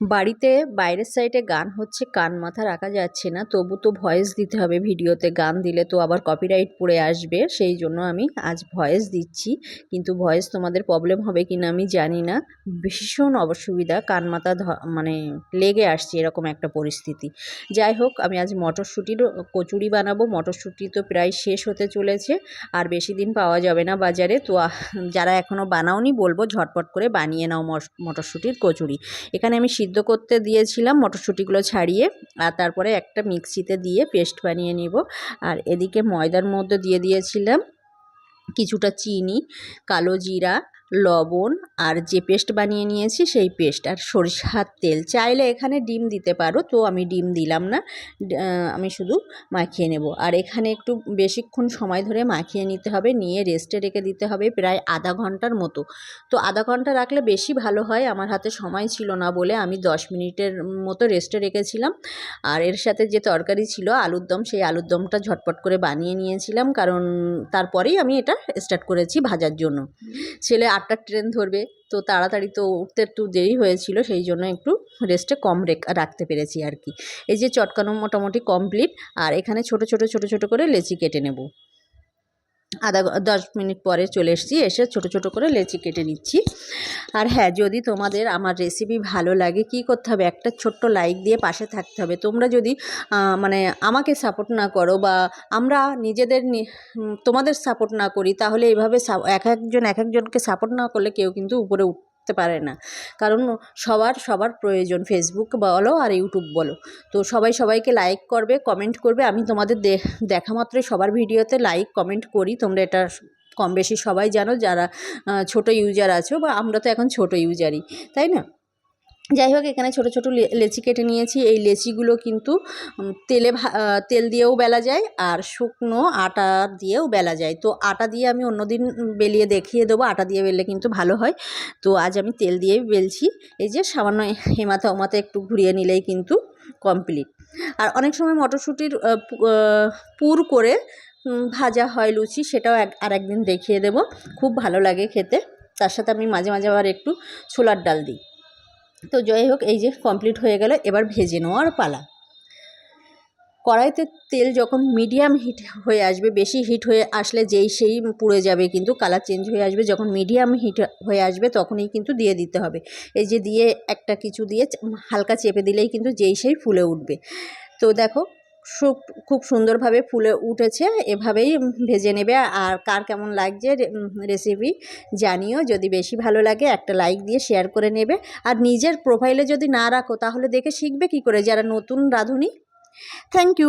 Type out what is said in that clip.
বাড়িতে বাইরের সাইডে গান হচ্ছে, কান মাথা রাখা যাচ্ছে না, তবু তো ভয়েস দিতে হবে ভিডিওতে। গান দিলে তো আবার কপিরাইট পড়ে আসবে, সেই জন্য আমি আজ ভয়েস দিচ্ছি। কিন্তু ভয়েস তোমাদের প্রবলেম হবে কি না আমি জানি না। ভীষণ অসুবিধা, কান মাথা মানে লেগে আসছে এরকম একটা পরিস্থিতি। যাই হোক, আমি আজ মটরশুঁটির কচুরি বানাবো। মটরশুঁটি তো প্রায় শেষ হতে চলেছে, আর বেশি দিন পাওয়া যাবে না বাজারে। তো যারা এখনও বানাওনি, বলব ঝটপট করে বানিয়ে নাও মটরশুঁটির কচুরি। এখানে আমি সিদ্ধ করতে দিয়েছিলাম মটরশুঁটিগুলো ছাড়িয়ে আর তারপরে একটা মিক্সিতে দিয়ে পেস্ট বানিয়ে নিব। আর এদিকে ময়দার মধ্যে দিয়ে দিয়েছিলাম কিছুটা চিনি, কালো জিরা লবণ আর যে পেস্ট বানিয়ে নিয়েছি সেই পেস্ট আর সরিষার তেল। চাইলে এখানে ডিম দিতে পারো তো আমি ডিম দিলাম না। আমি শুধু মাখিয়ে নেব। আর এখানে একটু বেশিক্ষণ সময় ধরে মাখিয়ে নিতে হবে নিয়ে রেস্টে রেখে দিতে হবে প্রায় আধা ঘণ্টার মতো। তো আধা ঘণ্টা রাখলে বেশি ভালো হয় আমার হাতে সময় ছিল না বলে আমি দশ মিনিটের মতো রেস্টে রেখেছিলাম। আর এর সাথে যে তরকারি ছিল আলুর দম সেই আলুর দমটা ঝটপট করে বানিয়ে নিয়েছিলাম কারণ তারপরেই আমি এটা স্টার্ট করেছি ভাজার জন্য। ছেলে আটটার ট্রেন ধরবে, তো তাড়াতাড়ি তো উঠতে একটু দেরি হয়েছিল, সেই জন্য একটু রেস্টে কম রেখ- রাখতে পেরেছি আর কি। এই যে চটকানো মোটামুটি কমপ্লিট আর এখানে ছোট ছোট ছোট ছোট করে লেচি কেটে নেব। আধা দশ মিনিট পরে চলে এসেছি, এসে ছোট ছোট করে লেচি কেটে নিচ্ছি। আর হ্যাঁ যদি তোমাদের আমার রেসিপি ভালো লাগে, কি করতে হবে? একটা ছোট্ট লাইক দিয়ে পাশে থাকতে হবে। তোমরা যদি মানে আমাকে সাপোর্ট না করো বা আমরা নিজেদের তোমাদের সাপোর্ট না করি, তাহলে এভাবে এক একজন এক একজনকে সাপোর্ট না করলে কেউ কিন্তু উপরে উঠতে পারে না। কারণ সবার সবার প্রয়োজন। ফেসবুক বলো আর ইউটিউব বলো। তো সবাই সবাইকে লাইক করবে কমেন্ট করবে। আমি তোমাদের দেখা মাত্রই সবার ভিডিওতে লাইক কমেন্ট করি। তোমরা এটা কম বেশি সবাই জানো যারা ছোট ইউজার আছো বা আমরা তো এখন ছোট ইউজারই তাই না? যাই হোক এখানে ছোট ছোট লেচি কেটে নিয়েছি। এই লেচিগুলো কিন্তু তেলে তেল দিয়েও বেলা যায় আর শুকনো আটা দিয়েও বেলা যায়। তো আটা দিয়ে আমি অন্যদিন বেলিয়ে দেখিয়ে দেবো। আটা দিয়ে বেললে কিন্তু ভালো হয়। তো আজ আমি তেল দিয়েই বেলছি। এই যে, সামান্য হেমাতে ওমাতে একটু ঘুরিয়ে নিলেই কিন্তু কমপ্লিট। আর অনেক সময় মটরশুঁটির পুর করে ভাজা হয় লুচি, সেটাও আর একদিন দেখিয়ে দেবো। খুব ভালো লাগে খেতে। তার সাথে আমি মাঝে মাঝে আবার একটু ছোলার ডাল দিই। তো যাই হোক, এই যে কমপ্লিট হয়ে গেল, এবার ভেজে নেওয়ার পালা। কড়াইতে তেল যখন মিডিয়াম হিট হয়ে আসবে, বেশি হিট হয়ে আসলে যেই সেই পুড়ে যাবে, কিন্তু কালার চেঞ্জ হয়ে আসবে, যখন মিডিয়াম হিট হয়ে আসবে, তখনই কিন্তু দিয়ে দিতে হবে। এই যে দিয়ে একটা কিছু দিয়ে হালকা চেপে দিলেই কিন্তু যেই সেই ফুলে উঠবে। তো দেখো খুব সুন্দরভাবে ফুলে উঠেছে, এভাবেই ভেজে নেবে। আর কার কেমন লাগছে রেসিপি জানিও, যদি বেশি ভালো লাগে একটা লাইক দিয়ে শেয়ার করে নেবে। আর নিজের প্রোফাইলে যদি না রাখো, তাহলে দেখে শিখবে কি করে যারা নতুন রাঁধুনি। Thank you